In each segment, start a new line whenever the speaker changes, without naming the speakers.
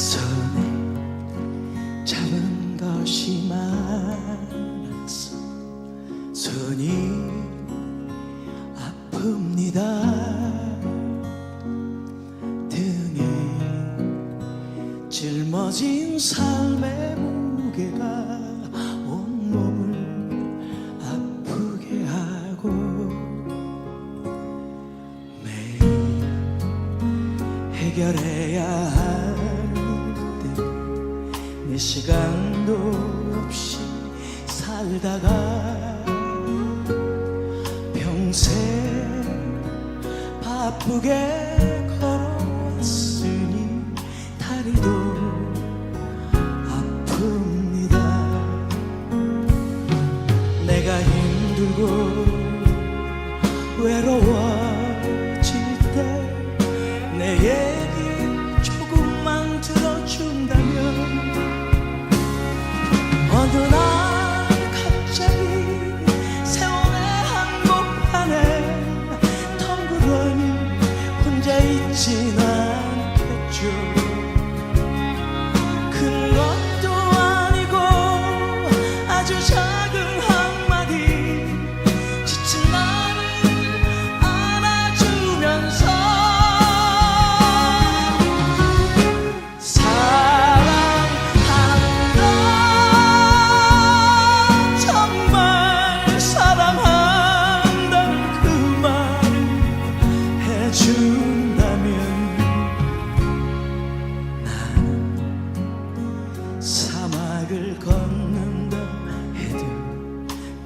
손에 잡은 것이 많아서 손이 아픕니다. 등에 짊어진 삶의 무게가 온몸을 아프게 하고 매일 해결해야 시간도 없이 살다가 평생 바쁘게 혼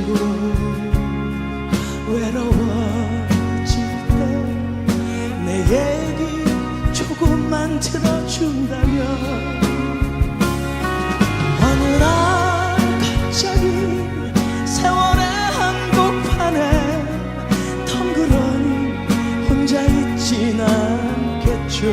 힘들고 외로워질 때 내 얘기 조금만 들어준다면 어느 날 갑자기 세월의 한복판에 덩그러니 혼자 있진 않겠죠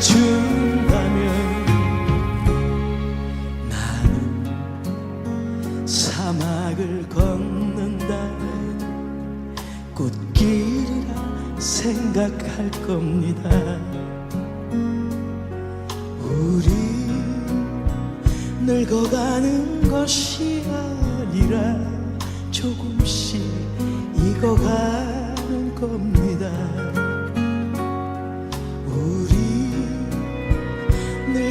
준다면 나는 사막을 걷는다 꽃길이라 생각할 겁니다. 우리 늙어가는 것이 아니라 조금씩 익어가는 겁니다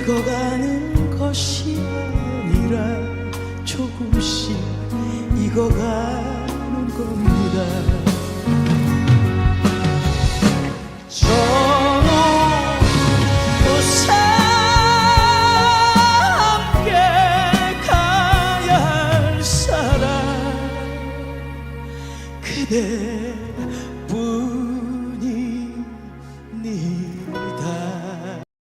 늙어가는 것이 아니라 조금씩 익어가는 겁니다. 그대뿐